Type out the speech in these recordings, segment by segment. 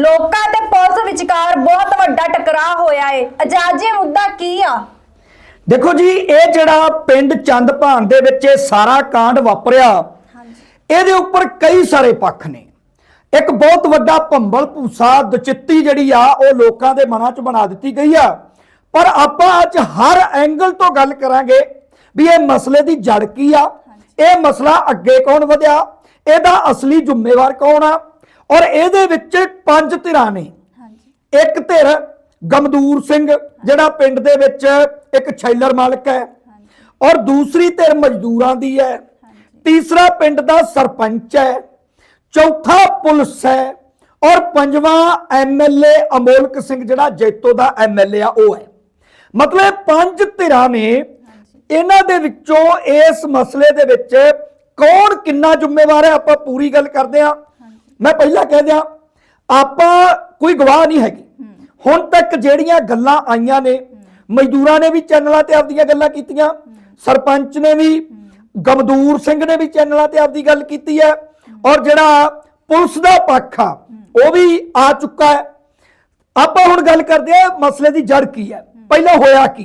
ਲੋਕਾਂ ਤੇ ਪੁਲਿਸ ਵਿਚਕਾਰ ਬਹੁਤ ਵੱਡਾ ਟਕਰਾਅ ਹੋਇਆ ਏ। ਅਜਾਜੀ ਮੁੱਦਾ ਕੀ ਆ? ਦੇਖੋ ਜੀ ਇਹ ਜਿਹੜਾ ਪਿੰਡ ਚੰਦਭਾਨ ਦੇ ਵਿੱਚ ਇਹ ਸਾਰਾ ਕਾਂਡ ਵਾਪਰਿਆ ਇਹਦੇ ਉੱਪਰ ਕਈ ਸਾਰੇ ਪੱਖ ਨੇ। ਇੱਕ ਬਹੁਤ ਵੱਡਾ ਭੰਬਲ ਭੂਸਾ ਦੁਚਿੱਤੀ ਜਿਹੜੀ ਆ ਉਹ ਲੋਕਾਂ ਦੇ ਮਨਾਂ 'ਚ ਬਣਾ ਦਿੱਤੀ ਗਈ ਆ। ਪਰ ਆਪਾਂ ਅੱਜ ਹਰ ਐਂਗਲ ਤੋਂ ਗੱਲ ਕਰਾਂਗੇ ਵੀ ਇਹ ਮਸਲੇ ਦੀ ਜੜ ਕੀ ਆ। ਇਹ ਮਸਲਾ ਅੱਗੇ ਕੌਣ ਵਧਿਆ? ਇਹਦਾ ਅਸਲੀ ਜ਼ਿੰਮੇਵਾਰ ਕੌਣ ਆ? ਔਰ ਇਹਦੇ ਵਿੱਚ ਪੰਜ ਧਿਰਾਂ ਨੇ। ਇੱਕ ਧਿਰ ਗਮਦੂਰ ਸਿੰਘ ਜਿਹੜਾ ਪਿੰਡ ਦੇ ਵਿੱਚ ਇੱਕ ਛੈਲਰ ਮਾਲਕ ਹੈ। ਔਰ ਦੂਸਰੀ ਧਿਰ ਮਜ਼ਦੂਰਾਂ ਦੀ ਹੈ। ਤੀਸਰਾ ਪਿੰਡ ਦਾ ਸਰਪੰਚ ਹੈ। ਚੌਥਾ ਪੁਲਿਸ ਹੈ। ਔਰ ਪੰਜਵਾਂ ਐਮਐਲਏ ਅਮੋਲਕ ਸਿੰਘ ਜਿਹੜਾ ਜੈਤੋ ਦਾ ਐਮਐਲਏ ਆ ਉਹ ਹੈ। ਮਤਲਬ ਪੰਜ ਧਿਰਾਂ ਨੇ। ਇਹਨਾਂ ਦੇ ਵਿੱਚੋਂ ਇਸ ਮਸਲੇ ਦੇ ਵਿੱਚ ਕੌਣ ਕਿੰਨਾ ਜ਼ਿੰਮੇਵਾਰ ਹੈ ਆਪਾਂ ਪੂਰੀ ਗੱਲ ਕਰਦੇ ਹਾਂ। ਮੈਂ ਪਹਿਲਾਂ ਕਹਿ ਦਿਆਂ, ਆਪਾਂ ਕੋਈ ਗਵਾਹ ਨਹੀਂ ਹੈਗੀ। ਹੁਣ ਤੱਕ ਜਿਹੜੀਆਂ ਗੱਲਾਂ ਆਈਆਂ ਨੇ, ਮਜ਼ਦੂਰਾਂ ਨੇ ਵੀ ਚੈਨਲਾਂ ਤੇ ਆਪਦੀਆਂ ਗੱਲਾਂ ਕੀਤੀਆਂ, ਸਰਪੰਚ ਨੇ ਵੀ, ਗਮਦੂਰ ਸਿੰਘ ਨੇ ਵੀ ਚੈਨਲਾਂ ਤੇ ਆਪਦੀ ਗੱਲ ਕੀਤੀ ਹੈ, ਔਰ ਜਿਹੜਾ ਪੁਲਿਸ ਦਾ ਪੱਖ ਆ, ਉਹ ਵੀ ਆ ਚੁੱਕਾ ਹੈ। ਆਪਾਂ ਹੁਣ ਗੱਲ ਕਰਦੇ ਆ ਮਸਲੇ ਦੀ ਜੜ ਕੀ ਹੈ। ਪਹਿਲਾਂ ਹੋਇਆ ਕੀ?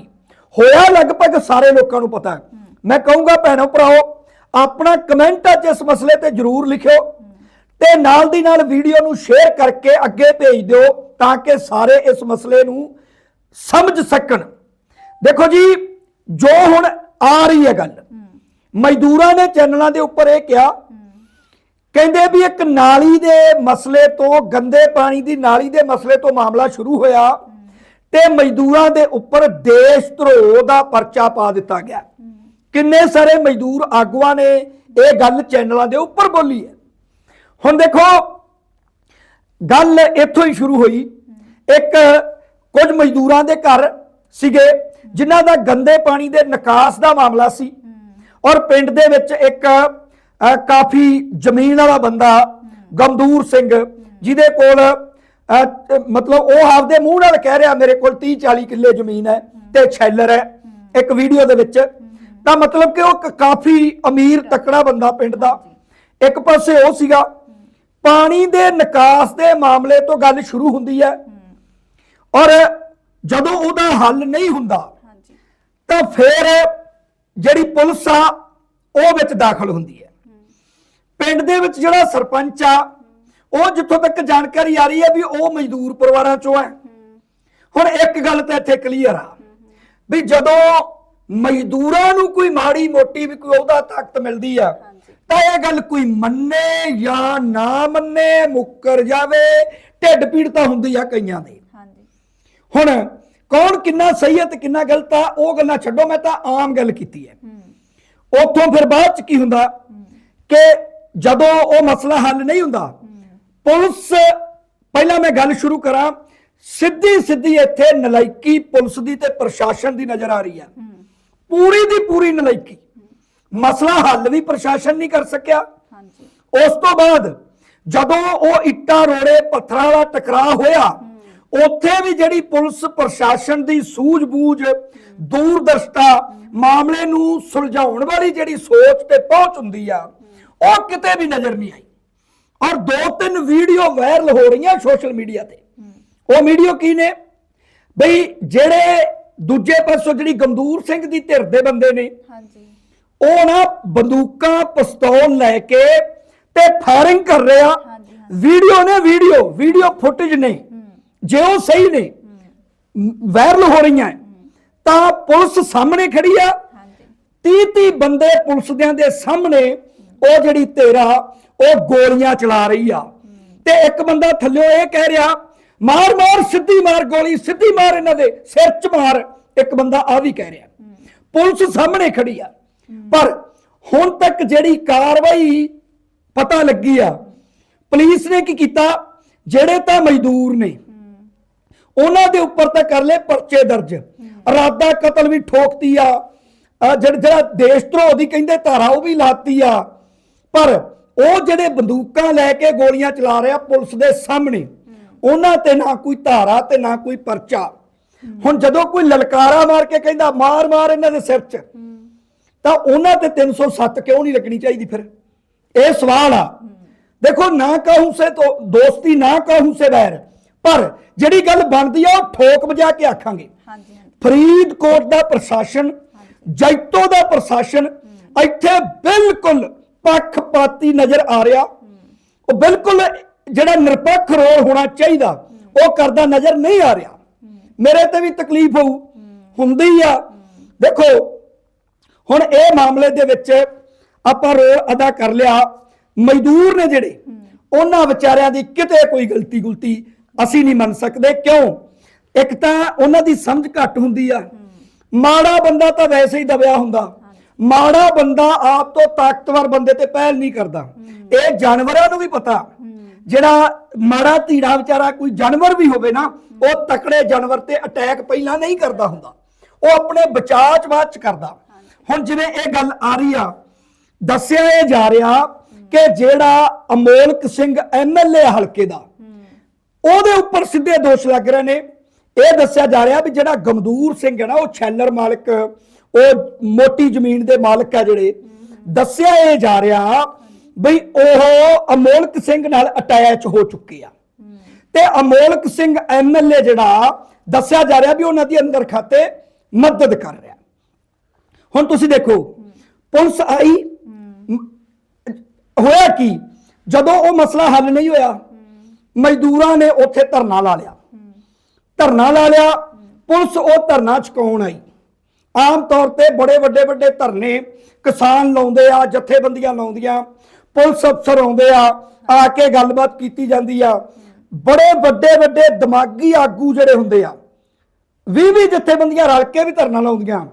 ਹੋਇਆ ਲਗਭਗ ਸਾਰੇ ਲੋਕਾਂ ਨੂੰ ਪਤਾ ਮੈਂ ਕਹੂੰਗਾ ਭੈਣੋ ਭਰਾਓ, ਆਪਣਾ ਕਮੈਂਟ ਅੱਜ ਇਸ ਮਸਲੇ ਤੇ ਜਰੂਰ ਲਿਖਿਓ। ਤੇ ਨਾਲ ਦੀ ਨਾਲ ਵੀਡੀਓ ਨੂੰ ਸ਼ੇਅਰ ਕਰਕੇ ਅੱਗੇ ਭੇਜ ਦਿਓ ਤਾਂ ਕਿ ਸਾਰੇ ਇਸ ਮਸਲੇ ਨੂੰ ਸਮਝ ਸਕਣ। ਦੇਖੋ ਜੀ ਜੋ ਹੁਣ ਆ ਰਹੀ ਹੈ ਗੱਲ ਮਜ਼ਦੂਰਾਂ ਨੇ ਚੈਨਲਾਂ ਦੇ ਉੱਪਰ ਇਹ ਕਿਹਾ ਕਹਿੰਦੇ ਵੀ ਇੱਕ ਨਾਲੀ ਦੇ ਮਸਲੇ ਤੋਂ ਗੰਦੇ ਪਾਣੀ ਦੀ ਨਾਲੀ ਦੇ ਮਸਲੇ ਤੋਂ ਮਾਮਲਾ ਸ਼ੁਰੂ ਹੋਇਆ ਤੇ ਮਜ਼ਦੂਰਾਂ ਦੇ ਉੱਪਰ ਦੇਸ਼ ਧਰੋਹ ਦਾ ਪਰਚਾ ਪਾ ਦਿੱਤਾ ਗਿਆ। ਕਿੰਨੇ ਸਾਰੇ ਮਜ਼ਦੂਰ ਆਗੂਆਂ ਨੇ ਇਹ ਗੱਲ ਚੈਨਲਾਂ ਦੇ ਉੱਪਰ ਬੋਲੀ ਹੈ। ਹੁਣ ਦੇਖੋ, ਗੱਲ ਇੱਥੋਂ ਹੀ ਸ਼ੁਰੂ ਹੋਈ। ਇੱਕ ਕੁਝ ਮਜ਼ਦੂਰਾਂ ਦੇ ਘਰ ਸੀਗੇ, ਜਿਨ੍ਹਾਂ ਦਾ ਗੰਦੇ ਪਾਣੀ ਦੇ ਨਿਕਾਸ ਦਾ ਮਾਮਲਾ ਸੀ। ਔਰ ਪਿੰਡ ਦੇ ਵਿੱਚ ਇੱਕ ਕਾਫੀ ਜ਼ਮੀਨ ਵਾਲਾ ਬੰਦਾ ਗਮਦੂਰ ਸਿੰਘ, ਜਿਹਦੇ ਕੋਲ ਮਤਲਬ ਉਹ ਆਪਦੇ ਮੂੰਹ ਨਾਲ ਕਹਿ ਰਿਹਾ, ਮੇਰੇ ਕੋਲ 30 40 ਕਿੱਲੇ ਜ਼ਮੀਨ ਹੈ ਤੇ ਛੈਲਰ ਹੈ। ਇੱਕ ਵੀਡੀਓ ਦੇ ਵਿੱਚ। ਤਾਂ ਮਤਲਬ ਕਿ ਉਹ ਕਾਫੀ ਅਮੀਰ ਤਕੜਾ ਬੰਦਾ ਪਿੰਡ ਦਾ। ਇੱਕ ਪਾਸੇ ਉਹ ਸੀਗਾ ਪਾਣੀ ਦੇ ਨਿਕਾਸ ਦੇ ਮਾਮਲੇ ਤੋਂ ਗੱਲ ਸ਼ੁਰੂ ਹੁੰਦੀ ਹੈ। ਔਰ ਜਦੋਂ ਉਹਦਾ ਹੱਲ ਨਹੀਂ ਹੁੰਦਾ ਤਾਂ ਫਿਰ ਜਿਹੜੀ ਪੁਲਿਸ ਆ ਉਹ ਵਿੱਚ ਦਾਖਲ ਹੁੰਦੀ ਹੈ। ਪਿੰਡ ਦੇ ਵਿੱਚ ਜਿਹੜਾ ਸਰਪੰਚ ਆ ਉਹ ਜਿੱਥੋਂ ਤੱਕ ਜਾਣਕਾਰੀ ਆ ਰਹੀ ਹੈ ਵੀ ਉਹ ਮਜ਼ਦੂਰ ਪਰਿਵਾਰਾਂ ਚੋਂ ਹੈ। ਹੁਣ ਇੱਕ ਗੱਲ ਤਾਂ ਇੱਥੇ ਕਲੀਅਰ ਆ ਵੀ ਜਦੋਂ ਮਜ਼ਦੂਰਾਂ ਨੂੰ ਕੋਈ ਮਾੜੀ ਮੋਟੀ ਵੀ ਕੋਈ ਉਹਦਾ ਤਾਕਤ ਮਿਲਦੀ ਆ ਤਾਂ ਇਹ ਗੱਲ ਕੋਈ ਮੰਨੇ ਜਾਂ ਨਾ ਮੰਨੇ ਮੁੱਕਰ ਜਾਵੇ ਢਿੱਡ ਪੀੜ ਤਾਂ ਹੁੰਦੀ ਆ ਕਈਆਂ ਦੇ। ਹੁਣ ਕੌਣ ਕਿੰਨਾ ਸਹੀ ਹੈ ਤੇ ਕਿੰਨਾ ਗਲਤ ਆ ਉਹ ਗੱਲਾਂ ਛੱਡੋ ਮੈਂ ਤਾਂ ਆਮ ਗੱਲ ਕੀਤੀ ਹੈ। ਉੱਥੋਂ ਫਿਰ ਬਾਅਦ ਚ ਕੀ ਹੁੰਦਾ ਕਿ ਜਦੋਂ ਉਹ ਮਸਲਾ ਹੱਲ ਨਹੀਂ ਹੁੰਦਾ ਪੁਲਿਸ ਪਹਿਲਾਂ ਮੈਂ ਗੱਲ ਸ਼ੁਰੂ ਕਰਾਂ ਸਿੱਧੀ ਸਿੱਧੀ ਇੱਥੇ ਨਲਾਇਕੀ ਪੁਲਿਸ ਦੀ ਤੇ ਪ੍ਰਸ਼ਾਸਨ ਦੀ ਨਜ਼ਰ ਆ ਰਹੀ ਹੈ। ਪੂਰੀ ਦੀ ਪੂਰੀ ਨਲਾਇਕੀ। ਮਸਲਾ ਹੱਲ ਵੀ ਪ੍ਰਸ਼ਾਸਨ ਨਹੀਂ ਕਰ ਸਕਿਆ। ਉਸ ਤੋਂ ਬਾਅਦ ਜਦੋਂ ਉਹ ਇੱਟਾਂ ਰੋੜੇ ਪੱਥਰਾਂ ਵਾਲਾ ਟਕਰਾਅ ਹੋਇਆ ਉੱਥੇ ਵੀ ਜਿਹੜੀ ਪੁਲਿਸ ਪ੍ਰਸ਼ਾਸਨ ਦੀ ਸੂਝ-ਬੂਝ ਦੂਰਦਰਸ਼ਤਾ ਮਾਮਲੇ ਨੂੰ ਸੁਲਝਾਉਣ ਵਾਲੀ ਜਿਹੜੀ ਸੋਚ ਤੇ ਪਹੁੰਚ ਹੁੰਦੀ ਆ ਉਹ ਕਿਤੇ ਵੀ ਨਜ਼ਰ ਨਹੀਂ ਆਈ। ਔਰ ਦੋ ਤਿੰਨ ਵੀਡੀਓ ਵਾਇਰਲ ਹੋ ਰਹੀਆਂ ਸੋਸ਼ਲ ਮੀਡੀਆ ਤੇ। ਉਹ ਵੀਡੀਓ ਕੀ ਨੇ? ਬਈ ਜਿਹੜੇ ਦੂਜੇ ਪਾਸੋਂ ਜਿਹੜੀ ਗੰਦੂਰ ਸਿੰਘ ਦੀ ਧਿਰ ਦੇ ਬੰਦੇ ਨੇ ਉਹ ਨਾ ਬੰਦੂਕਾਂ ਪਿਸਤੌਲ ਲੈ ਕੇ ਤੇ ਫਾਇਰਿੰਗ ਕਰ ਰਿਹਾ। ਵੀਡੀਓ ਨੇ ਵੀਡੀਓ ਵੀਡੀਓ ਫੁਟੇਜ ਨੇ ਜੇ ਉਹ ਸਹੀ ਨੇ ਵਾਇਰਲ ਹੋ ਰਹੀਆਂ ਤਾਂ ਪੁਲਿਸ ਸਾਹਮਣੇ ਖੜੀ ਆ। 30 30 ਬੰਦੇ ਪੁਲਿਸ ਦਿਆਂ ਦੇ ਸਾਹਮਣੇ ਉਹ ਜਿਹੜੀ ਤੇਰਾ ਉਹ ਗੋਲੀਆਂ ਚਲਾ ਰਹੀ ਆ। ਤੇ ਇੱਕ ਬੰਦਾ ਥੱਲਿਓ ਇਹ ਕਹਿ ਰਿਹਾ ਮਾਰ ਮਾਰ ਸਿੱਧੀ ਮਾਰ ਗੋਲੀ ਸਿੱਧੀ ਮਾਰ ਇਹਨਾਂ ਦੇ ਸਿਰ 'ਚ ਮਾਰ। ਇੱਕ ਬੰਦਾ ਆ ਵੀ ਕਹਿ ਰਿਹਾ। ਪੁਲਿਸ ਸਾਹਮਣੇ ਖੜੀ ਆ। ਪਰ ਹੁਣ ਤੱਕ ਜਿਹੜੀ ਕਾਰਵਾਈ ਪਤਾ ਲੱਗੀ ਆ ਪੁਲਿਸ ਨੇ ਕੀ ਕੀਤਾ? ਜਿਹੜੇ ਤਾਂ ਮਜ਼ਦੂਰ ਨੇ ਉਹਨਾਂ ਦੇ ਉੱਪਰ ਤਾਂ ਕਰ ਲਏ ਪਰਚੇ ਦਰਜ। ਇਰਾਦਾ ਕਤਲ ਵੀ ਠੋਕਤੀ ਆ। ਜਿਹੜਾ ਦੇਸ਼ ਧਰੋਹ ਦੀ ਕਹਿੰਦੇ ਧਾਰਾ ਉਹ ਵੀ ਲਾਤੀ ਆ। ਪਰ ਉਹ ਜਿਹੜੇ ਬੰਦੂਕਾਂ ਲੈ ਕੇ ਗੋਲੀਆਂ ਚਲਾ ਰਿਹਾ ਪੁਲਿਸ ਦੇ ਸਾਹਮਣੇ ਉਹਨਾਂ ਤੇ ਨਾ ਕੋਈ ਧਾਰਾ ਤੇ ਨਾ ਕੋਈ ਪਰਚਾ। ਹੁਣ ਜਦੋਂ ਕੋਈ ਲਲਕਾਰਾ ਮਾਰ ਕੇ ਕਹਿੰਦਾ ਮਾਰ ਮਾਰ ਇਹਨਾਂ ਦੇ ਸਿਰ 'ਚ ਤਾਂ ਉਹਨਾਂ ਤੇ 307 ਕਿਉਂ ਨਹੀਂ ਲੱਗਣੀ ਚਾਹੀਦੀ ਫਿਰ? ਇਹ ਸਵਾਲ ਆ। ਦੇਖੋ ਨਾ ਕਾਹੂ ਸੇ ਤੋਂ ਦੋਸਤੀ ਨਾ ਕਾਹੂ ਸੇ ਬੈਰ ਪਰ ਜਿਹੜੀ ਗੱਲ ਬਣਦੀ ਆ ਉਹ ਠੋਕ ਵਜਾ ਕੇ ਆਖਾਂਗੇ। ਹਾਂਜੀ ਫਰੀਦਕੋਟ ਦਾ ਪ੍ਰਸ਼ਾਸਨ ਜੈਤੋ ਦਾ ਪ੍ਰਸ਼ਾਸਨ ਇੱਥੇ ਬਿਲਕੁਲ ਪੱਖਪਾਤੀ ਨਜ਼ਰ ਆ ਰਿਹਾ। ਉਹ ਬਿਲਕੁਲ ਜਿਹੜਾ ਨਿਰਪੱਖ ਰੋਲ ਹੋਣਾ ਚਾਹੀਦਾ ਉਹ ਕਰਦਾ ਨਜ਼ਰ ਨਹੀਂ ਆ ਰਿਹਾ। ਮੇਰੇ ਤੇ ਵੀ ਤਕਲੀਫ ਹੋਊ। ਹੁੰਦੀ ਆ। ਦੇਖੋ ਹੁਣ ਇਹ ਮਾਮਲੇ ਦੇ ਵਿੱਚ ਆਪਾਂ ਰੋਲ ਅਦਾ ਕਰ ਲਿਆ। ਮਜ਼ਦੂਰ ਨੇ ਜਿਹੜੇ, ਉਹਨਾਂ ਵਿਚਾਰਿਆਂ ਦੀ ਕਿਤੇ ਕੋਈ ਗਲਤੀ ਗੁਲਤੀ ਅਸੀਂ ਨਹੀਂ ਮੰਨ ਸਕਦੇ। ਕਿਉਂ? ਇੱਕ ਤਾਂ ਉਹਨਾਂ ਦੀ ਸਮਝ ਘੱਟ ਹੁੰਦੀ ਆ। ਮਾੜਾ ਬੰਦਾ ਤਾਂ ਵੈਸੇ ਹੀ ਦਬਿਆ ਹੁੰਦਾ। ਮਾੜਾ ਬੰਦਾ ਆਪ ਤੋਂ ਤਾਕਤਵਰ ਬੰਦੇ ਤੇ ਪਹਿਲ ਨਹੀਂ ਕਰਦਾ। ਇਹ ਜਾਨਵਰਾਂ ਨੂੰ ਵੀ ਪਤਾ। ਜਿਹੜਾ ਮਾੜਾ ਧੀੜਾ ਵਿਚਾਰਾ ਕੋਈ ਜਾਨਵਰ ਵੀ ਹੋਵੇ ਨਾ, ਉਹ ਤਕੜੇ ਜਾਨਵਰ ਤੇ ਅਟੈਕ ਪਹਿਲਾਂ ਨਹੀਂ ਕਰਦਾ ਹੁੰਦਾ। ਉਹ ਆਪਣੇ ਬਚਾਅ ਚ ਬਾਅਦ ਚ ਕਰਦਾ। ਹੁਣ ਜਿਵੇਂ ਇਹ ਗੱਲ ਆ ਰਹੀ ਆ, ਦੱਸਿਆ ਇਹ ਜਾ ਰਿਹਾ ਕਿ ਜਿਹੜਾ ਅਮੋਲਕ ਸਿੰਘ ਐਮਐਲਏ ਹਲਕੇ ਦਾ, ਉਹਦੇ ਉੱਪਰ ਸਿੱਧੇ ਦੋਸ਼ ਲੱਗ ਰਹੇ ਨੇ। ਇਹ ਦੱਸਿਆ ਜਾ ਰਿਹਾ ਵੀ ਜਿਹੜਾ ਗਮਦੂਰ ਸਿੰਘ ਹੈ ਨਾ, ਉਹ ਛੈਲਰ ਮਾਲਕ, ਉਹ ਮੋਟੀ ਜ਼ਮੀਨ ਦੇ ਮਾਲਕ ਆ ਜਿਹੜੇ। ਦੱਸਿਆ ਇਹ ਜਾ ਰਿਹਾ ਬਈ ਉਹ ਅਮੋਲਕ ਸਿੰਘ ਨਾਲ ਅਟੈਚ ਹੋ ਚੁੱਕੇ ਆ। ਤੇ ਅਮੋਲਕ ਸਿੰਘ ਐਮਐਲਏ ਜਿਹੜਾ, ਦੱਸਿਆ ਜਾ ਰਿਹਾ ਵੀ ਉਹਨਾਂ ਦੀ ਅੰਦਰ ਖਾਤੇ ਮਦਦ ਕਰ ਰਿਹਾ। ਹੁਣ ਤੁਸੀਂ ਦੇਖੋ, ਪੁਲਿਸ ਆਈ ਹੋਇਆ ਕੀ? ਜਦੋਂ ਉਹ ਮਸਲਾ ਹੱਲ ਨਹੀਂ ਹੋਇਆ, ਮਜ਼ਦੂਰਾਂ ਨੇ ਉੱਥੇ ਧਰਨਾ ਲਾ ਲਿਆ। ਧਰਨਾ ਲਾ ਲਿਆ, ਪੁਲਿਸ ਉਹ ਧਰਨਾ ਚੁਕਾਉਣ ਆਈ। ਆਮ ਤੌਰ ਤੇ ਬੜੇ ਵੱਡੇ ਵੱਡੇ ਧਰਨੇ ਕਿਸਾਨ ਲਾਉਂਦੇ ਆ, ਜਥੇਬੰਦੀਆਂ ਲਾਉਂਦੀਆਂ, ਪੁਲਿਸ ਅਫਸਰ ਆਉਂਦੇ ਆ ਆ ਕੇ ਗੱਲਬਾਤ ਕੀਤੀ ਜਾਂਦੀ ਆ। ਬੜੇ ਵੱਡੇ ਵੱਡੇ ਦਿਮਾਗੀ ਆਗੂ ਜਿਹੜੇ ਹੁੰਦੇ ਆ 20 20 ਜਥੇਬੰਦੀਆਂ ਰਲ ਕੇ ਵੀ ਧਰਨਾ ਲਾਉਂਦੀਆਂ।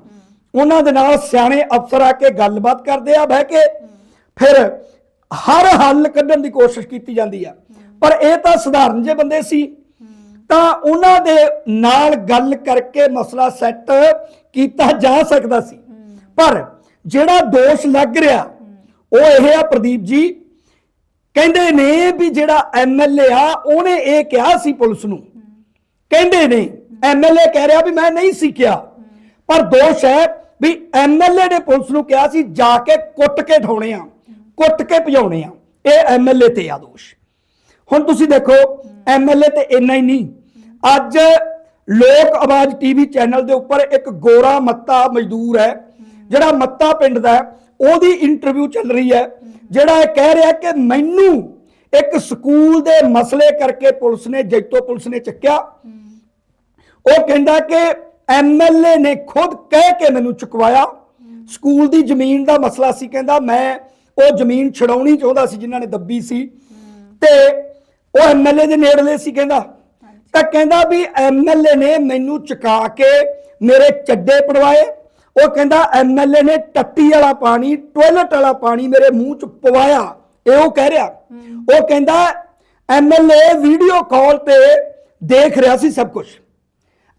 ਉਹਨਾਂ ਦੇ ਨਾਲ ਸਿਆਣੇ ਅਫਸਰ ਆ ਕੇ ਗੱਲਬਾਤ ਕਰਦੇ ਆ, ਬਹਿ ਕੇ। ਫਿਰ ਹਰ ਹੱਲ ਕੱਢਣ ਦੀ ਕੋਸ਼ਿਸ਼ ਕੀਤੀ ਜਾਂਦੀ ਆ। ਪਰ ਇਹ ਤਾਂ ਸਧਾਰਨ ਜਿਹੇ ਬੰਦੇ ਸੀ। ਤਾਂ ਉਹਨਾਂ ਦੇ ਨਾਲ ਗੱਲ ਕਰਕੇ ਮਸਲਾ ਸੈੱਟ ਕੀਤਾ ਜਾ ਸਕਦਾ ਸੀ। ਪਰ ਜਿਹੜਾ ਦੋਸ਼ ਲੱਗ ਰਿਹਾ, ਉਹ ਇਹ ਆ ਪ੍ਰਦੀਪ ਜੀ, ਕਹਿੰਦੇ ਨੇ ਵੀ ਜਿਹੜਾ ਐਮਐਲਏ ਆ, ਉਹਨੇ ਇਹ ਕਿਹਾ ਸੀ ਪੁਲਿਸ ਨੂੰ। ਕਹਿੰਦੇ ਨੇ ਐਮਐਲਏ ਕਹਿ ਰਿਹਾ ਵੀ ਮੈਂ ਨਹੀਂ ਸੀ ਕਿਹਾ। ਪਰ ਦੋਸ਼ ਹੈ ਵੀ ਐਮਐਲਏ ਨੇ ਪੁਲਿਸ ਨੂੰ ਕਿਹਾ ਸੀ, ਜਾ ਕੇ ਕੁੱਟ ਕੇ ਠਾਉਣੇ ਆ, ਕੁੱਟ ਕੇ ਭਜਾਉਣੇ ਆ। ਇਹ ਐਮਐਲਏ ਤੇ ਆ ਦੋਸ਼। ਹੁਣ ਤੁਸੀਂ ਦੇਖੋ ਐਮਐਲਏ ਤੇ ਇੰਨਾ ਹੀ ਨਹੀਂ। ਅੱਜ ਲੋਕ ਆਵਾਜ਼ ਟੀਵੀ ਚੈਨਲ ਦੇ ਉੱਪਰ ਇੱਕ ਗੋਰਾ ਮੱਤਾ ਮਜ਼ਦੂਰ ਹੈ, ਜਿਹੜਾ ਮੱਤਾ ਪਿੰਡ ਦਾ ਉਹਦੀ ਇੰਟਰਵਿਊ ਚੱਲ ਰਹੀ ਹੈ, ਜਿਹੜਾ ਇਹ ਕਹਿ ਰਿਹਾ ਕਿ ਮੈਨੂੰ ਇੱਕ ਸਕੂਲ ਦੇ ਮਸਲੇ ਕਰਕੇ ਪੁਲਿਸ ਨੇ, ਜੈਤੋ ਪੁਲਿਸ ਨੇ ਚੱਕਿਆ। ਉਹ ਕਹਿੰਦਾ ਕਿ ਐਮਐਲਏ ਨੇ ਖੁਦ ਕਹਿ ਕੇ ਮੈਨੂੰ ਚੁਕਵਾਇਆ। ਸਕੂਲ ਦੀ ਜ਼ਮੀਨ ਦਾ ਮਸਲਾ ਸੀ ਕਹਿੰਦਾ ਮੈਂ ਉਹ ਜ਼ਮੀਨ ਛਡਾਉਣੀ ਚਾਹੁੰਦਾ ਸੀ ਜਿਨ੍ਹਾਂ ਨੇ ਦੱਬੀ ਸੀ। ਤੇ ਉਹ ਐਮਐਲਏ ਦੇ ਨੇੜਲੇ ਸੀ ਕਹਿੰਦਾ। ਤਾਂ ਕਹਿੰਦਾ ਵੀ ਐਮਐਲਏ ਨੇ ਮੈਨੂੰ ਚੁਕਾ ਕੇ ਮੇਰੇ ਚੱਡੇ ਪੜਵਾਏ। ਉਹ ਕਹਿੰਦਾ ਐਮਐਲਏ ਨੇ ਟੱਟੀ ਵਾਲਾ ਪਾਣੀ ਟਾਇਲਟ ਵਾਲਾ ਪਾਣੀ ਮੇਰੇ ਮੂੰਹ ਚ ਪਵਾਇਆ। ਇਹ ਉਹ ਕਹਿ ਰਿਹਾ। ਉਹ ਕਹਿੰਦਾ ਐਮਐਲਏ ਵੀਡੀਓ ਕਾਲ ਤੇ ਦੇਖ ਰਿਹਾ ਸੀ ਸਭ ਕੁਝ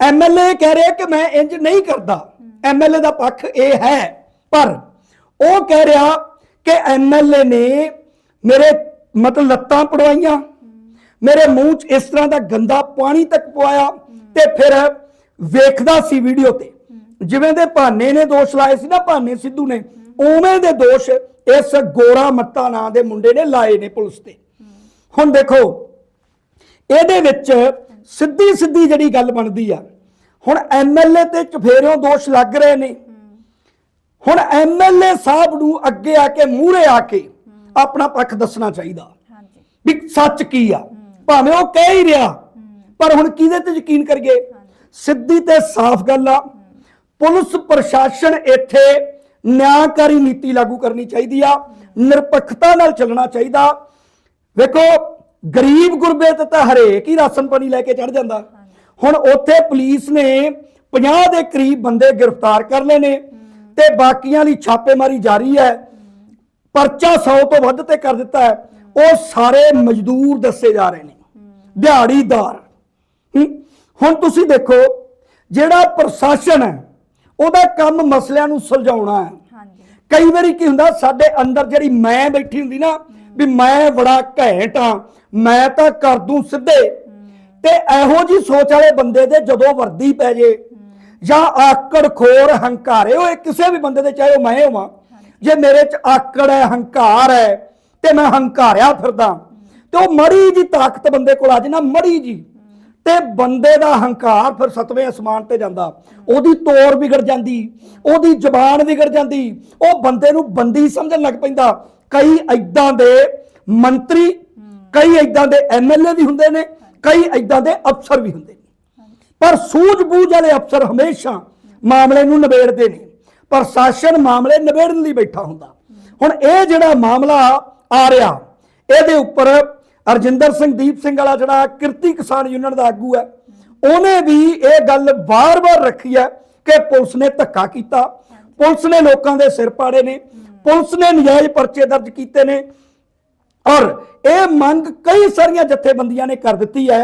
ਐਮਐਲਏ ਕਹਿ ਰਿਹਾ ਕਿ ਮੈਂ ਇੰਜ ਨਹੀਂ ਕਰਦਾ। ਐਮਐਲਏ ਦਾ ਪੱਖ ਇਹ ਹੈ। ਪਰ ਉਹ ਕਹਿ ਰਿਹਾ ਕਿ ਐਮਐਲਏ ਨੇ ਮੇਰੇ ਮਤਲਬ ਲੱਤਾਂ ਪੜਵਾਈਆਂ। ਮੇਰੇ ਮੂੰਹ 'ਚ ਇਸ ਤਰ੍ਹਾਂ ਦਾ ਗੰਦਾ ਪਾਣੀ ਤੱਕ ਪਵਾਇਆ ਤੇ ਫਿਰ ਵੇਖਦਾ ਸੀ ਵੀਡੀਓ ਤੇ। ਜਿਵੇਂ ਦੇ ਭਾਨੇ ਨੇ ਦੋਸ਼ ਲਾਏ ਸੀ ਨਾ, ਭਾਨੇ ਸਿੱਧੂ ਨੇ, ਉਵੇਂ ਦੇ ਦੋਸ਼ ਇਸ ਗੋਰਾ ਮੱਤਾ ਨਾਂ ਦੇ ਮੁੰਡੇ ਨੇ ਲਾਏ ਨੇ ਪੁਲਿਸ ਤੇ। ਹੁਣ ਦੇਖੋ, ਇਹਦੇ ਵਿੱਚ ਸਿੱਧੀ ਸਿੱਧੀ ਜਿਹੜੀ ਗੱਲ ਬਣਦੀ ਆ ਹੁਣ ਐਮਐਲਏ ਤੇ ਚਫੇਰਿਓਂ ਦੋਸ਼ ਲੱਗ ਰਹੇ ਨੇ। ਹੁਣ ਐਮਐਲਏ ਸਾਹਿਬ ਨੂੰ ਅੱਗੇ ਆ ਕੇ ਮੂਹਰੇ ਆ ਕੇ ਆਪਣਾ ਪੱਖ ਦੱਸਣਾ ਚਾਹੀਦਾ। ਹਾਂਜੀ। ਵੀ ਸੱਚ ਕੀ ਆ? ਭਾਵੇਂ ਉਹ ਕਹਿ ਹੀ ਰਿਹਾ ਪਰ ਹੁਣ ਕਿਹਦੇ ਤੇ ਯਕੀਨ ਕਰੀਏ? ਸਿੱਧੀ ਤੇ ਸਾਫ਼ ਗੱਲ ਆ ਪੁਲਿਸ ਪ੍ਰਸ਼ਾਸਨ ਇੱਥੇ ਨਿਆਂਕਾਰੀ ਨੀਤੀ ਲਾਗੂ ਕਰਨੀ ਚਾਹੀਦੀ ਆ ਨਿਰਪੱਖਤਾ ਨਾਲ ਚੱਲਣਾ ਚਾਹੀਦਾ। ਵੇਖੋ ਗਰੀਬ ਗੁਰਬੇ ਤੇ ਤਾਂ ਹਰੇਕ ਹੀ ਰਾਸ਼ਨ ਪਾਣੀ ਲੈ ਕੇ ਚੜ ਜਾਂਦਾ। ਹੁਣ ਉੱਥੇ ਪੁਲਿਸ ਨੇ 50 ਦੇ ਕਰੀਬ ਬੰਦੇ ਗ੍ਰਿਫਤਾਰ ਕਰ ਲਏ ਨੇ ਤੇ ਬਾਕੀਆਂ ਲਈ ਛਾਪੇਮਾਰੀ ਜਾਰੀ ਹੈ। ਪਰਚਾ 100 ਤੋਂ ਵੱਧ ਤੇ ਕਰ ਦਿੱਤਾ ਹੈ। ਉਹ ਸਾਰੇ ਮਜ਼ਦੂਰ ਦੱਸੇ ਜਾ ਰਹੇ ਨੇ। ਦਿਹਾੜੀਦਾਰ। ਹੁਣ ਤੁਸੀਂ ਦੇਖੋ ਜਿਹੜਾ ਪ੍ਰਸ਼ਾਸਨ ਹੈ ਉਹਦਾ ਕੰਮ ਮਸਲਿਆਂ ਨੂੰ ਸੁਲਝਾਉਣਾ ਹੈ। ਕਈ ਵਾਰੀ ਕੀ ਹੁੰਦਾ ਸਾਡੇ ਅੰਦਰ ਜਿਹੜੀ ਮੈਂ ਬੈਠੀ ਹੁੰਦੀ ਨਾ ਵੀ ਮੈਂ ਬੜਾ ਘੈਂਟ ਆ ਮੈਂ ਤਾਂ ਕਰ ਦੂੰ ਸਿੱਧੇ। ਤੇ ਇਹੋ ਜੀ ਸੋਚ ਵਾਲੇ ਬੰਦੇ ਦੇ ਜਦੋਂ ਵਰਦੀ ਪੈ ਜੇ ਜਾਂ ਆਕੜ ਖੋਰ ਹੰਕਾਰੇ ਹੋਏ ਕਿਸੇ ਵੀ ਬੰਦੇ ਦੇ, ਚਾਹੇ ਉਹ ਮੈਂ ਹੋਵਾਂ, ਜੇ ਮੇਰੇ ਚ ਆਕੜ ਹੈ, ਹੰਕਾਰ ਹੈ, ਤੇ ਮੈਂ ਹੰਕਾਰਿਆ ਫਿਰਦਾ, ਤੇ ਉਹ ਮੜੀ ਜੀ ਤਾਕਤ ਬੰਦੇ ਕੋਲ ਆ ਜੇ ਨਾ, ਮੜੀ ਜੀ ਤੇ ਬੰਦੇ ਦਾ ਹੰਕਾਰ ਫਿਰ ਸਤਵੇਂ ਅਸਮਾਨ ਤੇ ਜਾਂਦਾ। ਉਹਦੀ ਤੋਰ ਵਿਗੜ ਜਾਂਦੀ, ਉਹਦੀ ਜ਼ੁਬਾਨ ਵਿਗੜ ਜਾਂਦੀ, ਉਹ ਬੰਦੇ ਨੂੰ ਬੰਦੀ ਸਮਝਣ ਲੱਗ ਪੈਂਦਾ। ਕਈ ਐਦਾਂ ਦੇ ਮੰਤਰੀ, ਕਈ ਐਦਾਂ ਦੇ ਐਮਐਲਏ ਵੀ ਹੁੰਦੇ ਨੇ ਕਈ ਐਦਾਂ ਦੇ ਅਫਸਰ ਵੀ ਹੁੰਦੇ ਨੇ। ਪਰ ਸੂਝ-ਬੂਝ ਵਾਲੇ ਅਫਸਰ ਹਮੇਸ਼ਾ ਮਾਮਲੇ ਨੂੰ ਨਿਬੇੜਦੇ ਨੇ। ਪ੍ਰਸ਼ਾਸਨ ਮਾਮਲੇ ਨਿਬੇੜਨ ਲਈ ਬੈਠਾ ਹੁੰਦਾ। ਹੁਣ ਇਹ ਜਿਹੜਾ ਮਾਮਲਾ ਆ ਰਿਹਾ, ਇਹਦੇ ਉੱਪਰ ਅਰਜਿੰਦਰ ਸਿੰਘ, ਦੀਪ ਸਿੰਘ ਵਾਲਾ ਜਿਹੜਾ ਕਿਰਤੀ ਕਿਸਾਨ ਯੂਨੀਅਨ ਦਾ ਆਗੂ ਹੈ, ਉਹਨੇ ਵੀ ਇਹ ਗੱਲ ਬਾਰ-ਬਾਰ ਰੱਖੀ ਹੈ ਕਿ ਪੁਲਿਸ ਨੇ ਧੱਕਾ ਕੀਤਾ। ਪੁਲਿਸ ਨੇ ਲੋਕਾਂ ਦੇ ਸਿਰ ਪਾੜੇ ਨੇ। ਪੁਲਿਸ ਨੇ ਨਜਾਇਜ਼ ਪਰਚੇ ਦਰਜ ਕੀਤੇ ਨੇ। ਔਰ ਇਹ ਮੰਗ ਕਈ ਸਾਰੀਆਂ ਜਥੇਬੰਦੀਆਂ ਨੇ ਕਰ ਦਿੱਤੀ ਹੈ।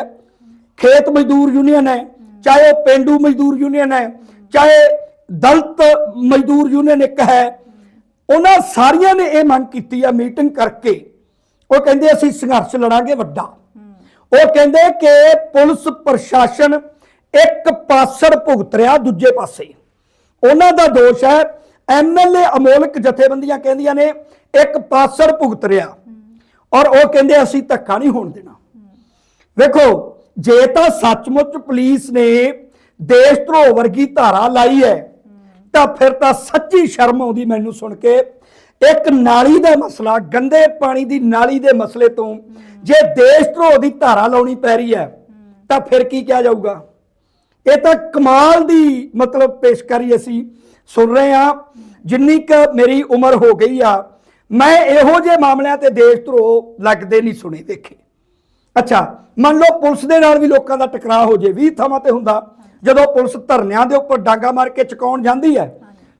ਖੇਤ ਮਜ਼ਦੂਰ ਯੂਨੀਅਨ ਹੈ, ਚਾਹੇ ਉਹ ਪਿੰਡੂ ਮਜ਼ਦੂਰ ਯੂਨੀਅਨ ਹੈ, ਚਾਹੇ ਦਲਤ ਮਜ਼ਦੂਰ ਯੂਨੀਅਨ ਇੱਕ ਹੈ, ਉਹਨਾਂ ਸਾਰੀਆਂ ਨੇ ਇਹ ਮੰਗ ਕੀਤੀ ਹੈ ਮੀਟਿੰਗ ਕਰਕੇ। ਉਹ ਕਹਿੰਦੇ ਅਸੀਂ ਸੰਘਰਸ਼ ਲੜਾਂਗੇ ਵੱਡਾ। ਉਹ ਕਹਿੰਦੇ ਕਿ ਪੁਲਿਸ ਪ੍ਰਸ਼ਾਸਨ ਇੱਕ ਪਾਸੜ ਭੁਗਤ ਰਿਹਾ ਦੂਜੇ ਪਾਸੇ। ਉਹਨਾਂ ਦਾ ਦੋਸ਼ ਹੈ ਐਮਐਲਏ ਅਮੋਲਕ ਜਥੇਬੰਦੀਆਂ ਕਹਿੰਦੀਆਂ ਨੇ, ਇੱਕ ਪਾਸੜ ਭੁਗਤ ਰਿਹਾ। ਔਰ ਉਹ ਕਹਿੰਦੇ, ਅਸੀਂ ਧੱਕਾ ਨਹੀਂ ਹੋਣ ਦੇਣਾ। ਵੇਖੋ, ਜੇ ਤਾਂ ਸੱਚਮੁੱਚ ਪੁਲਿਸ ਨੇ ਦੇਸ਼ ਧਰੋਹ ਵਰਗੀ ਧਾਰਾ ਲਾਈ ਹੈ, ਤਾਂ ਫਿਰ ਤਾਂ ਸੱਚੀ ਸ਼ਰਮ ਆਉਂਦੀ ਮੈਨੂੰ ਸੁਣ ਕੇ। ਇੱਕ ਨਾਲੀ ਦਾ ਮਸਲਾ, ਗੰਦੇ ਪਾਣੀ ਦੀ ਨਾਲੀ ਦੇ ਮਸਲੇ ਤੋਂ ਜੇ ਦੇਸ਼ ਧਰੋਹ ਦੀ ਧਾਰਾ ਲਾਉਣੀ ਪੈ ਰਹੀ ਹੈ, ਤਾਂ ਫਿਰ ਕੀ ਕਿਹਾ ਜਾਊਗਾ? ਇਹ ਤਾਂ ਕਮਾਲ ਦੀ ਮਤਲਬ ਪੇਸ਼ਕਾਰੀ ਅਸੀਂ ਸੁਣ ਰਹੇ ਹਾਂ। ਜਿੰਨੀ ਕ ਮੇਰੀ ਉਮਰ ਹੋ ਗਈ ਆ ਮੈਂ ਇਹੋ ਜਿਹੇ ਮਾਮਲਿਆਂ ਤੇ ਦੇਸ਼ ਧਰੋ ਲੱਗਦੇ ਨਹੀਂ ਸੁਣੇ ਦੇਖੇ। ਅੱਛਾ, ਮੰਨ ਲਓ ਪੁਲਿਸ ਦੇ ਨਾਲ ਵੀ ਲੋਕਾਂ ਦਾ ਟਕਰਾਅ ਹੋ ਜੇ 20 ਥਾਵਾਂ ਤੇ ਹੁੰਦਾ। ਜਦੋਂ ਪੁਲਿਸ ਧਰਨਿਆਂ ਦੇ ਉੱਪਰ ਡਾਂਗਾ ਮਾਰ ਕੇ ਚੁਕਾਉਣ ਜਾਂਦੀ ਹੈ,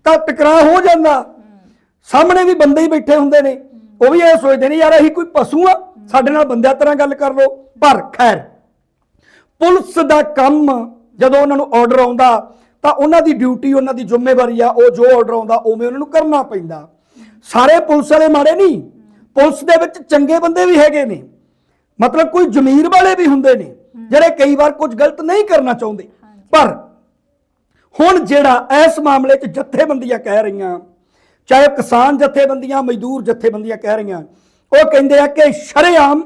ਤਾਂ ਟਕਰਾਅ ਹੋ ਜਾਂਦਾ। ਸਾਹਮਣੇ ਵੀ ਬੰਦੇ ਹੀ ਬੈਠੇ ਹੁੰਦੇ ਨੇ। ਉਹ ਵੀ ਇਹ ਸੋਚਦੇ ਨੇ, ਯਾਰ ਅਸੀਂ ਕੋਈ ਪਸ਼ੂ ਆ, ਸਾਡੇ ਨਾਲ ਬੰਦਿਆਂ ਤਰ੍ਹਾਂ ਗੱਲ ਕਰ ਲਓ। ਪਰ ਖੈਰ, ਪੁਲਿਸ ਦਾ ਕੰਮ ਜਦੋਂ ਉਹਨਾਂ ਨੂੰ ਆਰਡਰ ਆਉਂਦਾ, ਤਾਂ ਉਹਨਾਂ ਦੀ ਡਿਊਟੀ ਉਹਨਾਂ ਦੀ ਜ਼ਿੰਮੇਵਾਰੀ ਆ, ਉਹ ਜੋ ਆਰਡਰ ਆਉਂਦਾ, ਉਵੇਂ ਉਹਨਾਂ ਨੂੰ ਕਰਨਾ ਪੈਂਦਾ। ਸਾਰੇ ਪੁਲਿਸ ਵਾਲੇ ਮਾੜੇ ਨਹੀਂ। ਪੁਲਿਸ ਦੇ ਵਿੱਚ ਚੰਗੇ ਬੰਦੇ ਵੀ ਹੈਗੇ ਨੇ। ਮਤਲਬ ਕੋਈ ਜ਼ਮੀਰ ਵਾਲੇ ਵੀ ਹੁੰਦੇ ਨੇ ਜਿਹੜੇ ਕਈ ਵਾਰ ਕੁਝ ਗਲਤ ਨਹੀਂ ਕਰਨਾ ਚਾਹੁੰਦੇ। ਪਰ ਹੁਣ ਜਿਹੜਾ ਇਸ ਮਾਮਲੇ 'ਚ ਜਥੇਬੰਦੀਆਂ ਕਹਿ ਰਹੀਆਂ ਚਾਹੇ ਕਿਸਾਨ ਜਥੇਬੰਦੀਆਂ ਮਜ਼ਦੂਰ ਜਥੇਬੰਦੀਆਂ ਕਹਿ ਰਹੀਆਂ ਉਹ ਕਹਿੰਦੇ ਆ ਕਿ ਸ਼ਰੇਆਮ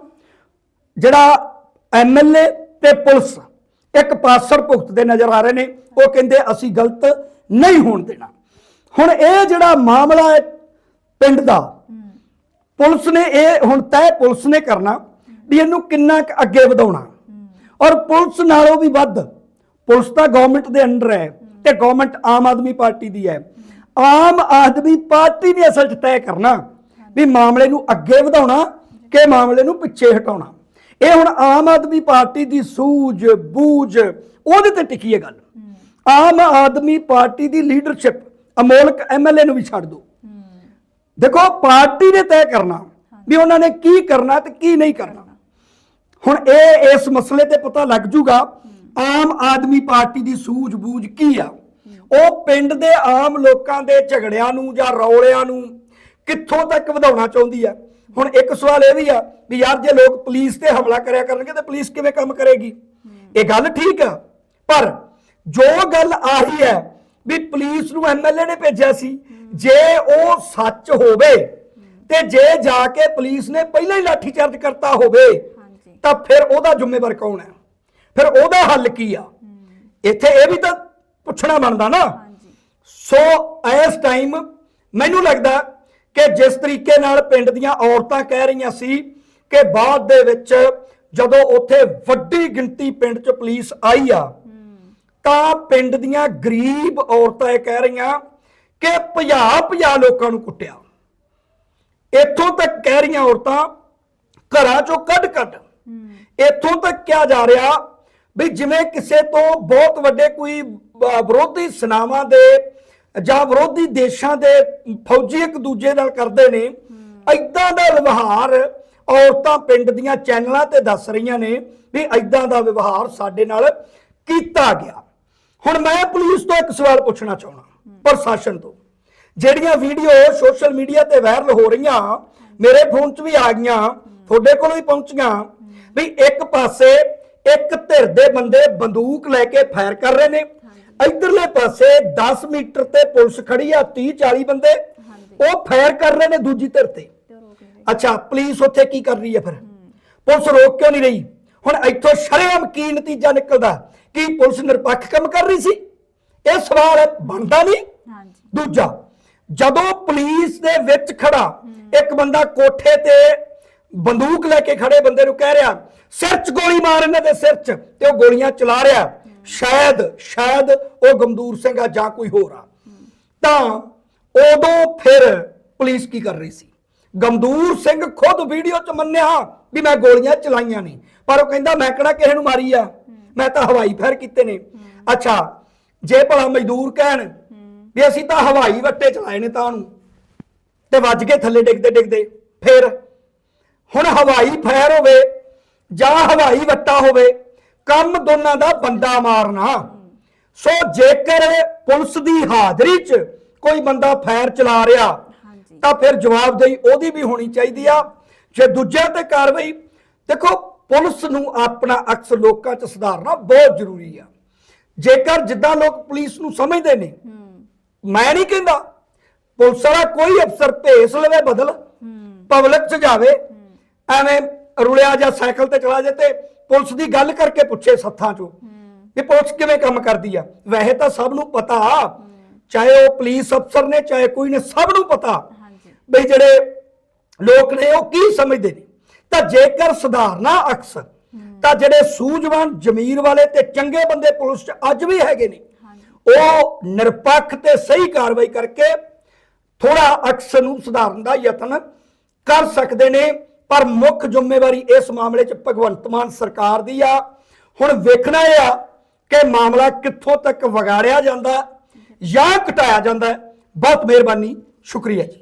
ਜਿਹੜਾ ਐਮਐਲਏ ਤੇ ਪੁਲਿਸ ਇੱਕ ਪਾਸੜ ਭੁਗਤਦੇ ਨਜ਼ਰ ਆ ਰਹੇ ਨੇ। ਉਹ ਕਹਿੰਦੇ ਅਸੀਂ ਗਲਤ ਨਹੀਂ ਹੋਣ ਦੇਣਾ। ਹੁਣ ਇਹ ਜਿਹੜਾ ਮਾਮਲਾ ਹੈ ਪਿੰਡ ਦਾ। ਪੁਲਿਸ ਨੇ ਇਹ ਹੁਣ ਤੈਅ ਪੁਲਿਸ ਨੇ ਕਰਨਾ ਵੀ ਇਹਨੂੰ ਕਿੰਨਾ ਕੁ ਅੱਗੇ ਵਧਾਉਣਾ। ਔਰ ਪੁਲਿਸ ਨਾਲੋਂ ਵੀ ਵੱਧ ਪੁਲਿਸ ਤਾਂ ਗਵਰਨਮੈਂਟ ਦੇ ਅੰਡਰ ਹੈ ਤੇ ਗਵਰਨਮੈਂਟ ਆਮ ਆਦਮੀ ਪਾਰਟੀ ਦੀ ਹੈ। ਆਮ ਆਦਮੀ ਪਾਰਟੀ ਨੇ ਅਸਲ 'ਚ ਤੈਅ ਕਰਨਾ ਵੀ ਮਾਮਲੇ ਨੂੰ ਅੱਗੇ ਵਧਾਉਣਾ ਕਿ ਮਾਮਲੇ ਨੂੰ ਪਿੱਛੇ ਹਟਾਉਣਾ। ਇਹ ਹੁਣ ਆਮ ਆਦਮੀ ਪਾਰਟੀ ਦੀ ਸੂਝ ਬੂਝ ਉਹਦੇ ਤੇ ਟਿਕੀ ਹੈ ਗੱਲ। ਆਮ ਆਦਮੀ ਪਾਰਟੀ ਦੀ ਲੀਡਰਸ਼ਿਪ ਅਮੋਲਕ ਐਮਐਲਏ ਨੂੰ ਵੀ ਛੱਡ ਦਿਓ। ਦੇਖੋ ਪਾਰਟੀ ਨੇ ਤੈਅ ਕਰਨਾ ਵੀ ਉਹਨਾਂ ਨੇ ਕੀ ਕਰਨਾ ਤੇ ਕੀ ਨਹੀਂ ਕਰਨਾ। ਹੁਣ ਇਹ ਇਸ ਮਸਲੇ ਤੇ ਪਤਾ ਲੱਗ ਜੂਗਾ ਆਮ ਆਦਮੀ ਪਾਰਟੀ ਦੀ ਸੂਝ-ਬੂਝ ਕੀ ਆ? ਉਹ ਪਿੰਡ ਦੇ ਆਮ ਲੋਕਾਂ ਦੇ ਝਗੜਿਆਂ ਨੂੰ ਜਾਂ ਰੌਲਿਆਂ ਨੂੰ ਕਿੱਥੋਂ ਤੱਕ ਵਧਾਉਣਾ ਚਾਹੁੰਦੀ ਆ? ਹੁਣ ਇੱਕ ਸਵਾਲ ਇਹ ਵੀ ਆ ਵੀ ਯਾਰ ਜੇ ਲੋਕ ਪੁਲਿਸ ਤੇ ਹਮਲਾ ਕਰਿਆ ਕਰਨਗੇ ਤਾਂ ਪੁਲਿਸ ਕਿਵੇਂ ਕੰਮ ਕਰੇਗੀ? ਇਹ ਗੱਲ ਠੀਕ ਆ ਪਰ ਜੋ ਗੱਲ ਆਹੀ ਹੈ ਵੀ ਪੁਲਿਸ ਨੂੰ ਐਮਐਲਏ ਨੇ ਭੇਜਿਆ ਸੀ ਜੇ ਉਹ ਸੱਚ ਹੋਵੇ ਤੇ ਜੇ ਜਾ ਕੇ ਪੁਲਿਸ ਨੇ ਪਹਿਲਾਂ ਹੀ ਲਾਠੀਚਾਰਜ ਕਰਤਾ ਹੋਵੇ ਤਾਂ ਫਿਰ ਉਹਦਾ ਜ਼ਿੰਮੇਵਾਰ ਕੌਣ ਹੈ? ਫਿਰ ਉਹਦਾ ਹੱਲ ਕੀ ਆ? ਇੱਥੇ ਇਹ ਵੀ ਤਾਂ ਪੁੱਛਣਾ ਬਣਦਾ ਨਾ। ਸੋ ਇਸ ਟਾਈਮ ਮੈਨੂੰ ਲੱਗਦਾ ਕਿ ਜਿਸ ਤਰੀਕੇ ਨਾਲ ਪਿੰਡ ਦੀਆਂ ਔਰਤਾਂ ਕਹਿ ਰਹੀਆਂ ਸੀ ਕਿ ਬਾਅਦ ਦੇ ਵਿੱਚ ਜਦੋਂ ਉੱਥੇ ਵੱਡੀ ਗਿਣਤੀ ਪਿੰਡ 'ਚ ਪੁਲਿਸ ਆਈ ਆ ਤਾਂ ਪਿੰਡ ਦੀਆਂ ਗਰੀਬ ਔਰਤਾਂ ਇਹ ਕਹਿ ਰਹੀਆਂ ਕਿ 50-50 ਲੋਕਾਂ ਨੂੰ ਕੁੱਟਿਆ। ਇੱਥੋਂ ਤੱਕ ਕਹਿ ਰਹੀਆਂ ਔਰਤਾਂ ਘਰਾਂ 'ਚੋਂ ਕੱਢ-ਕੱਢ ਇੱਥੋਂ ਤੱਕ ਕਿਹਾ ਜਾ ਰਿਹਾ ਵੀ ਜਿਵੇਂ ਕਿਸੇ ਤੋਂ ਬਹੁਤ ਵੱਡੇ ਕੋਈ ਵਿਰੋਧੀ ਸਨਾਵਾਂ ਦੇ ਜਾਂ ਵਿਰੋਧੀ ਦੇਸ਼ਾਂ ਦੇ ਫੌਜੀ ਇੱਕ ਦੂਜੇ ਨਾਲ ਕਰਦੇ ਨੇ ਐਦਾਂ ਦਾ ਵਿਵਹਾਰ ਔਰਤਾਂ ਪਿੰਡ ਦੀਆਂ ਚੈਨਲਾਂ ਤੇ ਦੱਸ ਰਹੀਆਂ ਨੇ ਵੀ ਐਦਾਂ ਦਾ ਵਿਵਹਾਰ ਸਾਡੇ ਨਾਲ ਕੀਤਾ ਗਿਆ। ਹੁਣ ਮੈਂ ਪੁਲਿਸ ਤੋਂ ਇੱਕ ਸਵਾਲ ਪੁੱਛਣਾ ਚਾਹੁੰਦਾ। ਪ੍ਰਸ਼ਾਸਨ ਤੋਂ। ਜਿਹੜੀਆਂ ਵੀਡੀਓ ਸੋਸ਼ਲ ਮੀਡੀਆ ਤੇ ਵਾਇਰਲ ਹੋ ਰਹੀਆਂ ਮੇਰੇ ਫੋਨ 'ਚ ਵੀ ਆ ਗਈਆਂ ਤੁਹਾਡੇ ਕੋਲ ਵੀ ਪਹੁੰਚੀਆਂ। ਵੀ ਇੱਕ ਪਾਸੇ ਇੱਕ ਧਿਰ ਦੇ ਬੰਦੇ ਬੰਦੂਕ ਲੈ ਕੇ ਫਾਇਰ ਕਰ ਰਹੇ ਨੇ। ਇਧਰਲੇ ਪਾਸੇ 10 ਮੀਟਰ ਤੇ ਪੁਲਿਸ ਖੜੀ ਆ 30 40 ਬੰਦੇ। ਉਹ ਫਾਇਰ ਕਰ ਰਹੇ ਨੇ ਦੂਜੀ ਧਿਰ ਤੇ। ਅੱਛਾ ਪੁਲਿਸ ਉੱਥੇ ਕੀ ਕਰ ਰਹੀ ਹੈ ਫਿਰ? ਪੁਲਿਸ ਰੋਕ ਕਿਉਂ ਨਹੀਂ ਰਹੀ? ਹੁਣ ਇੱਥੋਂ ਸ਼ਰੇਆਮ ਕੀ ਨਤੀਜਾ ਨਿਕਲਦਾ? ਕੀ ਪੁਲਿਸ ਨਿਰਪੱਖ ਕੰਮ ਕਰ ਰਹੀ ਸੀ? ਇਹ ਸਵਾਲ ਬਣਦਾ ਨਹੀਂ। ਹਾਂਜੀ। ਦੂਜਾ ਜਦੋਂ ਪੁਲਿਸ ਦੇ ਵਿੱਚ ਖੜਾ ਇੱਕ ਬੰਦਾ ਕੋਠੇ ਤੇ ਬੰਦੂਕ ਲੈ ਕੇ ਖੜੇ ਬੰਦੇ ਨੂੰ ਕਹਿ ਰਿਹਾ ਸਿਰ 'ਚ ਗੋਲੀ ਮਾਰ ਇਹਨਾਂ ਦੇ ਸਿਰ 'ਚ ਤੇ ਉਹ ਗੋਲੀਆਂ ਚਲਾ ਰਿਹਾ। ਸ਼ਾਇਦ ਸ਼ਾਇਦ ਉਹ ਗਮਦੂਰ ਸਿੰਘ ਆ ਜਾਂ ਕੋਈ ਹੋਰ ਆ। ਤਾਂ ਉਦੋਂ ਫਿਰ ਪੁਲਿਸ ਕੀ ਕਰ ਰਹੀ ਸੀ? ਗਮਦੂਰ ਸਿੰਘ ਖੁਦ ਵੀਡੀਓ 'ਚ ਮੰਨਿਆ ਵੀ ਮੈਂ ਗੋਲੀਆਂ ਚਲਾਈਆਂ ਨਹੀਂ ਪਰ ਉਹ ਕਹਿੰਦਾ ਮੈਂ ਕਿਹੜਾ ਕਿਸੇ ਨੂੰ ਮਾਰੀ ਆ? ਮੈਂ ਤਾਂ ਹਵਾਈ ਫਾਇਰ ਕੀਤੇ ਨੇ। ਅੱਛਾ ਜੇ ਭਲਾ ਮਜ਼ਦੂਰ ਕਹਿਣ ਵੀ ਅਸੀਂ ਤਾਂ ਹਵਾਈ ਵੱਟੇ ਚਲਾਏ ਨੇ ਤਾਂ ਨੂੰ ਤੇ ਵੱਜ ਕੇ ਥੱਲੇ ਡਿੱਗਦੇ ਡਿੱਗਦੇ ਫਿਰ ਹੁਣ ਹਵਾਈ ਫਾਇਰ ਹੋਵੇ ਜਾਂ ਹਵਾਈ ਵੱਟਾ ਹੋਵੇ ਕੰਮ ਦੋਨਾਂ ਦਾ ਬੰਦਾ ਮਾਰਨਾ। ਸੋ ਜੇਕਰ ਪੁਲਿਸ ਦੀ ਹਾਜ਼ਰੀ 'ਚ ਕੋਈ ਬੰਦਾ ਫਾਇਰ ਚਲਾ ਰਿਹਾ ਹਾਂਜੀ। ਤਾਂ ਫਿਰ ਜਵਾਬਦੇਹੀ ਉਹਦੀ ਵੀ ਹੋਣੀ ਚਾਹੀਦੀ ਆ। ਜੇ ਦੂਜਿਆਂ ਤੇ ਕਾਰਵਾਈ ਦੇਖੋ ਪੁਲਿਸ ਨੂੰ ਆਪਣਾ ਅਕਸ ਲੋਕਾਂ 'ਚ ਸੁਧਾਰਨਾ ਬਹੁਤ ਜ਼ਰੂਰੀ ਆ। ਜੇਕਰ ਜਿੱਦਾਂ ਲੋਕ ਪੁਲਿਸ ਨੂੰ ਸਮਝਦੇ ਨੇ ਮੈਂ ਨਹੀਂ ਕਹਿੰਦਾ ਪੁਲਿਸ ਵਾਲਾ ਕੋਈ ਅਫਸਰ ਭੇਸ ਲਵੇ ਬਦਲ ਪਬਲਿਕ 'ਚ ਜਾਵੇ ਐਵੇਂ ਰੁਲਿਆ ਜਾਂ ਸਾਈਕਲ ਤੇ ਚਲਾ ਜੇ ਤੇ ਪੁਲਿਸ ਦੀ ਗੱਲ ਕਰਕੇ ਪੁੱਛੇ ਸੱਥਾਂ 'ਚੋਂ ਵੀ ਪੁਲਿਸ ਕਿਵੇਂ ਕੰਮ ਕਰਦੀ ਆ। ਵੈਸੇ ਤਾਂ ਸਭ ਨੂੰ ਪਤਾ ਚਾਹੇ ਉਹ ਪੁਲਿਸ ਅਫਸਰ ਨੇ ਚਾਹੇ ਕੋਈ ਨੇ ਸਭ ਨੂੰ ਪਤਾ ਬਈ ਜਿਹੜੇ ਲੋਕ ਨੇ ਉਹ ਕੀ ਸਮਝਦੇ ਨੇ। ਤਾਂ ਜੇਕਰ ਸੁਧਾਰਨਾ ਅਕਸ ਤਾਂ ਜਿਹੜੇ ਸੂਝਵਾਨ ਜ਼ਮੀਰ ਵਾਲੇ ਤੇ ਚੰਗੇ ਬੰਦੇ ਪੁਲਿਸ 'ਚ ਅੱਜ ਵੀ ਹੈਗੇ ਨੇ ਉਹ ਨਿਰਪੱਖ ਤੇ ਸਹੀ ਕਾਰਵਾਈ ਕਰਕੇ ਥੋੜਾ ਅਕਸ ਨੂੰ ਸੁਧਾਰਨ ਦਾ ਯਤਨ ਕਰ ਸਕਦੇ ਨੇ ਪਰ ਮੁੱਖ ਜ਼ਿੰਮੇਵਾਰੀ ਇਸ ਮਾਮਲੇ 'ਚ ਭਗਵੰਤ ਮਾਨ ਸਰਕਾਰ ਦੀ ਆ। ਹੁਣ ਵੇਖਣਾ ਇਹ ਆ ਕਿ ਮਾਮਲਾ ਕਿੱਥੋਂ ਤੱਕ ਵਿਗਾੜਿਆ ਜਾਂਦਾ ਜਾਂ ਘਟਾਇਆ ਜਾਂਦਾ। ਬਹੁਤ ਮਿਹਰਬਾਨੀ ਸ਼ੁਕਰੀਆ ਜੀ।